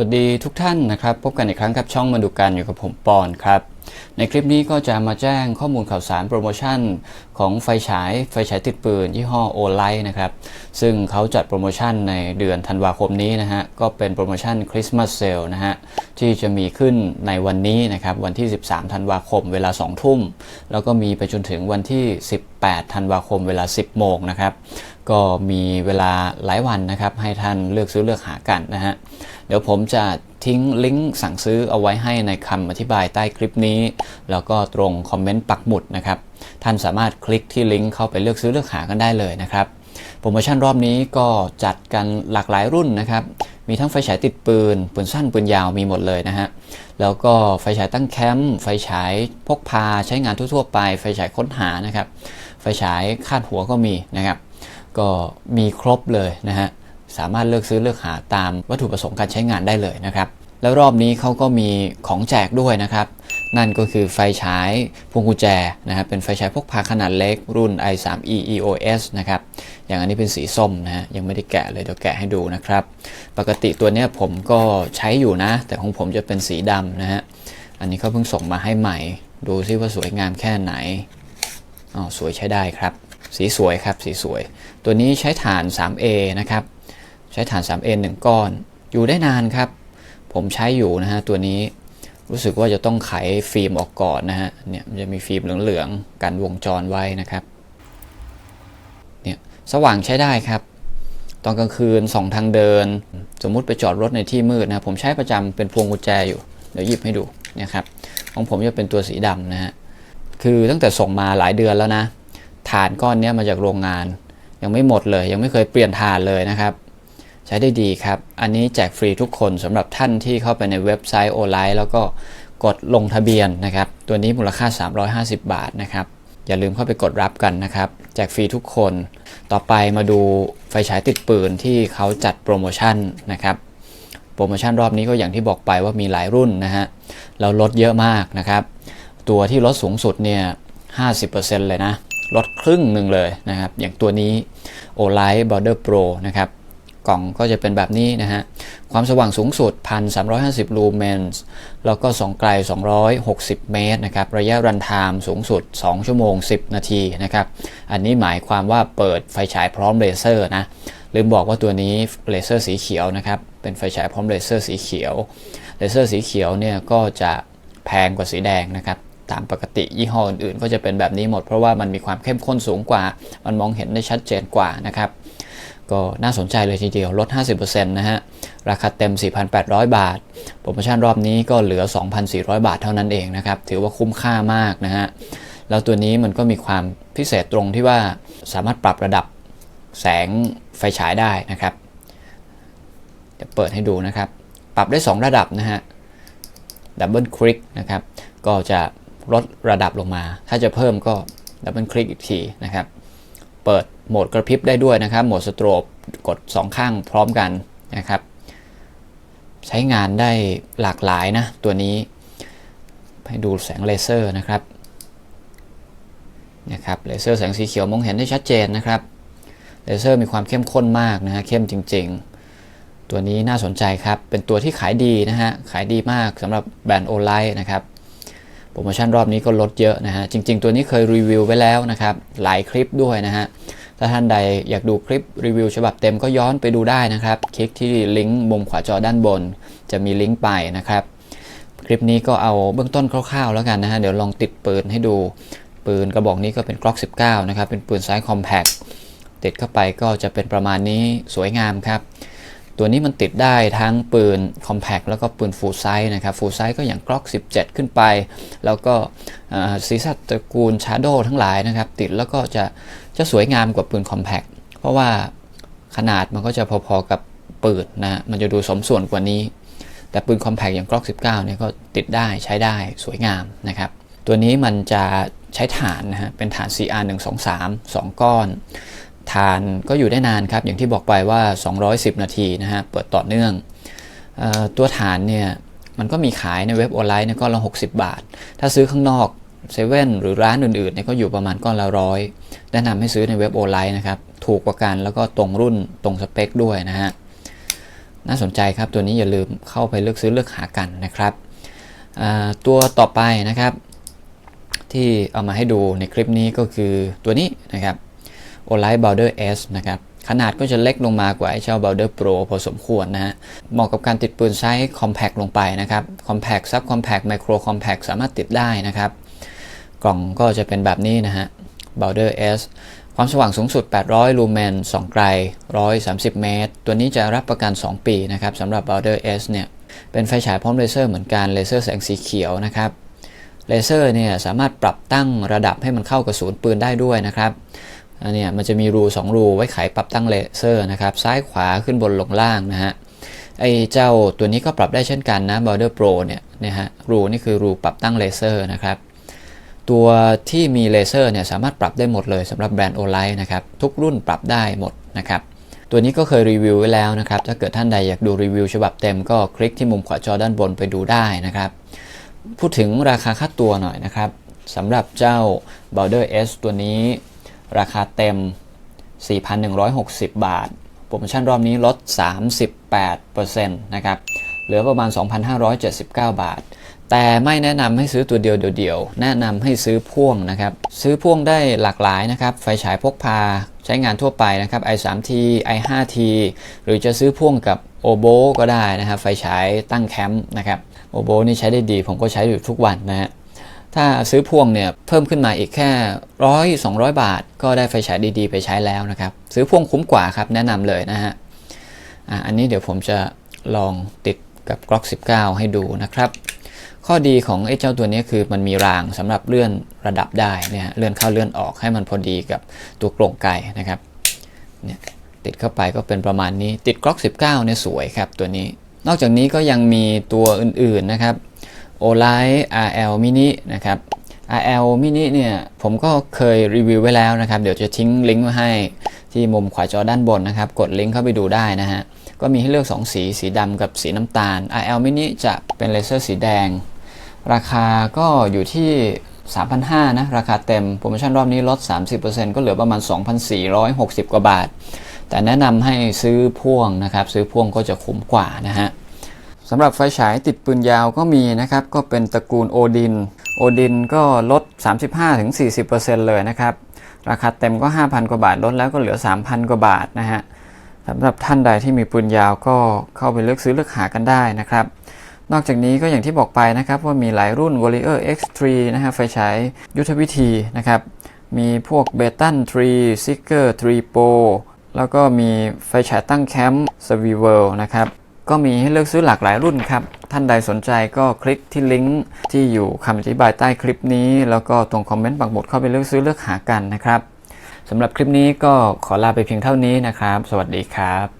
วัสดีทุกท่านนะครับ พบกันอีกครั้งกับช่องมาดูกันอยู่กับผมปอนครับ ในคลิปนี้ก็จะมาแจ้งข้อมูลข่าวสารโปรโมชั่น ของไฟฉายไฟฉายติดปืนยี่ห้อโอไลท์นะครับ ซึ่งเขาจัดโปรโมชั่นในเดือนธันวาคมนี้นะฮะ ก็เป็นโปรโมชั่นคริสต์มาสเซลนะฮะ ที่จะมีขึ้นในวันนี้นะครับ วันที่ 13 ธันวาคมเวลา 2 ทุ่ม แล้วก็มีไปจนถึงวันที่ 18 ธันวาคมเวลา 10 โมงนะครับ ก็มีเวลาหลายวันนะครับให้ท่านเลือกซื้อเลือกหากันนะฮะ เดี๋ยวผมจะทิ้งลิงก์สั่งซื้อเอาไว้ให้ในคำอธิบายใต้คลิปนี้ แล้วก็ตรงคอมเมนต์ปักหมุดนะครับ ท่านสามารถคลิกที่ลิงก์เข้าไปเลือกซื้อเลือกหากันได้เลยนะครับโปรโมชั่นรอบนี้ก็จัดกันหลากหลายรุ่นนะครับ มีทั้งไฟฉายติดปืน ปืนสั้นปืนยาวมีหมดเลยนะฮะ แล้วก็ไฟฉายตั้งแคมป์ ไฟฉายพกพาใช้งานทั่วๆไป ไฟฉายค้นหานะครับ ไฟฉายคาดหัวก็มีนะครับ ก็มีครบเลยนะฮะ สามารถเลือกซื้อเลือกหาตามวัตถุประสงค์การใช้งานได้เลยนะครับแล้วรอบนี้เขาก็มีของแจกด้วยนะครับ นั่นก็คือไฟฉายพวงกุญแจนะครับเป็นไฟฉายพกพาขนาดเล็กรุ่น i3e EOS นะครับอย่างอันนี้เป็นสีส้มนะฮะยังไม่ได้แกะเลยเดี๋ยวแกะให้ดูนะครับ ปกติตัวนี้ผมก็ใช้อยู่นะ แต่ของผมจะเป็นสีดำนะฮะอันนี้เขาเพิ่งส่งมาให้ใหม่ ดูซิว่าสวยงามแค่ไหนอ๋อสวยใช้ได้ครับ สีสวยครับสีสวย ตัวนี้ใช้ฐาน 3A นะครับ ใช้ฐาน 3A 1ก้อน อยู่ได้นานครับ ผมใช้อยู่นะฮะตัวนี้รู้สึกว่าจะต้องไขฟิล์มออกก่อนนะฮะเนี่ยมันจะมีฟิล์มเหลืองๆกันวงจรไว้นะครับเนี่ยสว่างใช้ได้ครับ ตอนกลางคืนสองทางเดิน สมมุติไปจอดรถในที่มืดนะผมใช้ประจำเป็นพวงกุญแจอยู่เดี๋ยวหยิบให้ดูนี่ยครับของผมจะเป็นตัวสีดำนะฮะคือตั้งแต่ส่งมาหลายเดือนแล้วนะฐานก้อนนี้มาจากโรงงาน ยังไม่หมดเลย ยังไม่เคยเปลี่ยนฐานเลยนะครับ ใช้ได้ดีครับ อันนี้แจกฟรีทุกคนสำหรับท่านที่เข้าไปในเว็บไซต์โอไลน์แล้วก็กดลงทะเบียนนะครับ ตัวนี้มูลค่า 350 บาทนะครับ อย่าลืมเข้าไปกดรับกันนะครับ แจกฟรีทุกคน ต่อไปมาดูไฟฉายติดปืนที่เขาจัดโปรโมชั่นนะครับโปรโมชั่นรอบนี้ก็อย่างที่บอกไปว่ามีหลายรุ่นนะฮะเราลดเยอะมากนะครับ ตัวที่ลดสูงสุดเนี่ย 50%เลยนะ ลดครึ่งหนึ่งเลยนะครับ อย่างตัวนี้ Olight Border Pro นะครับ กล่องก็จะเป็นแบบนี้นะฮะ ความสว่างสูงสุด 1,350 ลูเมนส์แล้วก็ส่องไกล 260 เมตรนะครับ ระยะรันไทม์สูงสุด 2 ชั่วโมง 10 นาทีนะครับ อันนี้หมายความว่าเปิดไฟฉายพร้อมเลเซอร์นะ ลืมบอกว่าตัวนี้เลเซอร์สีเขียวนะครับ เป็นไฟฉายพร้อมเลเซอร์สีเขียว เลเซอร์สีเขียวเนี่ยก็จะแพงกว่าสีแดงนะครับตามปกติยี่ห้ออื่นๆ ก็จะเป็นแบบนี้หมดเพราะว่ามันมีความเข้มข้นสูงกว่า มันมองเห็นได้ชัดเจนกว่านะครับ ก็น่าสนใจเลยทีเดียวลด 50%นะฮะ ราคาเต็ม 4,800 บาท โปรโมชั่นรอบนี้ก็เหลือ 2,400 บาทเท่านั้นเองนะครับ ถือว่าคุ้มค่ามากนะฮะ แล้วตัวนี้มันก็มีความพิเศษตรงที่ว่าสามารถปรับระดับแสงไฟฉายได้นะครับเดี๋ยวเปิดให้ดูนะครับ ปรับได้ 2 ระดับนะฮะดับเบิลคลิกนะครับ ก็จะลดระดับลงมา ถ้าจะเพิ่มก็ดับเบิลคลิกอีกทีนะครับ เปิด โหมดกระพริบได้ด้วยนะครับ โหมดสโตรบกด 2 ข้างพร้อมกันนะครับ ใช้งานได้หลากหลายนะ ตัวนี้ให้ดูแสงเลเซอร์นะครับนะครับเลเซอร์แสงสีเขียวมองเห็นได้ชัดเจนนะครับเลเซอร์มีความเข้มข้นมากนะฮะเข้มจริง ๆ ตัวนี้น่าสนใจครับ เป็นตัวที่ขายดีนะฮะขายดีมากสำหรับแบรนด์โอไลท์นะครับโปรโมชั่นรอบนี้ก็ลดเยอะนะฮะจริง ๆ ตัวนี้เคยรีวิวไว้แล้วนะครับ หลายคลิปด้วยนะฮะ ถ้าท่านใดอยากดูคลิปรีวิวฉบับเต็มก็ย้อนไปดูได้นะครับ คลิกที่ลิงก์มุมขวาจอด้านบน จะมีลิงก์ไปนะครับ คลิปนี้ก็เอาเบื้องต้นคร่าวๆแล้วกันนะฮะเดี๋ยวลองติดปืนให้ดูปืนกระบอกนี้ก็เป็น Glock 19นะครับเป็นปืนไซส์คอมแพคติดเข้าไปก็จะเป็นประมาณนี้สวยงามครับ ตัวนี้มันติดได้ทั้งปืน Compact แล้วก็ปืน Full Size นะครับ Full Size ก็อย่าง Glock 17 ขึ้นไป แล้วก็ซีซัตตระกูล Shadow ทั้งหลายนะครับ ติดแล้วก็จะจะสวยงามกว่าปืน Compact เพราะว่าขนาดมันก็จะพอๆกับปืนนะมันจะดูสมส่วนกว่านี้ แต่ปืน Compact อย่าง Glock 19 เนี่ยก็ติดได้ใช้ได้สวยงามนะครับ ตัวนี้มันจะใช้ฐานนะฮะเป็นฐาน CR 123 2 ก้อน ฐานก็อยู่ได้นานครับ อย่างที่บอกไปว่า 210 นาทีนะฮะ เปิดต่อเนื่องออตัวฐานเนี่ย มันก็มีขายในเว็บออนไลน์เนี่ยก้อนละ 60 บาท ถ้าซื้อข้างนอกเซเว่นหรือร้านอื่นๆเนี่ยก็อยู่ประมาณก้อนละร้อยแนะนำให้ซื้อในเว็บออนไลน์นะครับ ถูกกว่ากันแล้วก็ตรงรุ่นตรงสเปคด้วยนะฮะ น่าสนใจครับตัวนี้อย่าลืมเข้าไปเลือกซื้อเลือกหากันนะครับ ตัวต่อไปนะครับ ที่เอามาให้ดูในคลิปนี้ก็คือตัวนี้นะครับ o l i g h t Boulder S นะครับขนาดก็จะเล็กลงมากว่าไอ้เจ้า Boulder Pro พอสมควรนะฮะเหมาะกับการติดปืนไซส์ compact ลงไปนะครับ compact sub compact micro compact สามารถติดได้นะครับ กล่องก็จะเป็นแบบนี้นะฮะ Boulder S ความสว่างสูงสุด 800 ลูเมนสองไกล 130 เมตร ตัวนี้จะรับประกัน 2 ปีนะครับสำหรับ b o u d e r S เนี่ย เป็นไฟฉายพร้อมเลเซอร์เหมือนกัน เลเซอร์แสงสีเขียวนะครับ เลเซอร์เนี่ยสามารถปรับตั้งระดับให้มันเข้ากับศูนย์ปืนได้ด้วยนะครับ อันนี่ยมันจะมีรู2รูไว้ไขปรับตั้งเลเซอร์นะครับ ซ้ายขวาขึ้นบนลงล่างนะฮะไอ้เจ้าตัวนี้ก็ปรับได้เช่นกันนะ Border Pro เนี่ยนะฮะรูนี่คือรูปรับตั้งเลเซอร์นะครับตัวที่มีเลเซอร์เนี่ยสามารถปรับได้หมดเลยสำหรับแบรนด์โอไลท์นะครับทุกรุ่นปรับได้หมดนะครับตัวนี้ก็เคยรีวิวไว้แล้วนะครับ ถ้าเกิดท่านใดอยากดูรีวิวฉบับเต็มก็คลิกที่มุมขวาจอด้านบนไปดูได้นะครับ พูดถึงราคาค่าตัวหน่อยนะครับสำหรับเจ้า Boulder S ตัวนี้ ราคาเต็ม 4,160 บาท โปรโมชั่นรอบนี้ลด 38%นะครับ เหลือประมาณ 2,579 บาท แต่ไม่แนะนำให้ซื้อตัวเดียวเดียวๆแนะนำให้ซื้อพ่วงนะครับ ซื้อพ่วงได้หลากหลายนะครับ ไฟฉายพกพาใช้งานทั่วไปนะครับ i3T i5T หรือจะซื้อพ่วงกับโอโบก็ได้นะครับ ไฟฉายตั้งแคมป์นะครับ โอโบนี่ใช้ได้ดี ผมก็ใช้อยู่ทุกวันนะฮะ ถ้าซื้อพ่วงเนี่ยเพิ่มขึ้นมาอีกแค่ร้อยสองบาท ก็ได้ไฟฉายดีๆ ไปใช้แล้วนะครับ ซื้อพ่วงคุ้มกว่าครับแนะนำเลยนะฮะอันนี้เดี๋ยวผมจะลองติดกับ Glock 19 ให้ดูนะครับ ข้อดีของไอ้เจ้าตัวนี้คือมันมีรางสำหรับเลื่อนระดับได้เนี่ยเลื่อนเข้าเลื่อนออกให้มันพอดีกับตัวกรงไก่นะครับเนี่ยติดเข้าไปก็เป็นประมาณนี้ติด Glock 19เนี่ยสวยครับตัวนี้ นอกจากนี้ก็ยังมีตัวอื่นๆนะครับ o l i g h RL Mini นะครับ RL Mini เนี่ยผมก็เคยรีวิวไว้แล้วนะครับ เดี๋ยวจะทิ้งลิงก์ไว้ให้ที่มุมขวาจอด้านบนนะครับ กดลิงก์เข้าไปดูได้นะฮะ ก็มีให้เลือก 2 สี สีดำกับสีน้ำตาล RL Mini จะเป็นเลเซอร์สีแดง ราคาก็อยู่ที่ 3,500 นะ ราคาเต็ม โปรโมชั่นรอบนี้ลด 30%ก็เหลือประมาณ 2,460 กว่าบาท แต่แนะนำให้ซื้อพ่วงนะครับ ซื้อพ่วงก็จะคุ้มกว่านะฮะ สำหรับไฟฉายติดปืนยาวก็มีนะครับ ก็เป็นตระกูลโอดิน โอดินก็ลด 35-40%เลยนะครับ ราคาเต็มก็ 5,000 กว่าบาท ลดแล้วก็เหลือ 3,000 กว่าบาทนะฮะสำหรับท่านใดที่มีปืนยาวก็เข้าไปเลือกซื้อเลือกหากันได้นะครับ นอกจากนี้ก็อย่างที่บอกไปนะครับ ว่ามีหลายรุ่น Warrior X3 นะฮะไฟฉายยุทธวิธีนะครับ มีพวกเบตัน3 s i g g e r 3 Pro แล้วก็มีไฟฉายตั้งแคมป์ s v i v e r นะครับ ก็มีให้เลือกซื้อหลากหลายรุ่นครับ ท่านใดสนใจก็คลิกที่ลิงก์ที่อยู่คำอธิบายใต้คลิปนี้ แล้วก็ตรงคอมเมนต์ปักหมุดเข้าไปเลือกซื้อเลือกหากันนะครับสำหรับคลิปนี้ก็ขอลาไปเพียงเท่านี้นะครับ สวัสดีครับ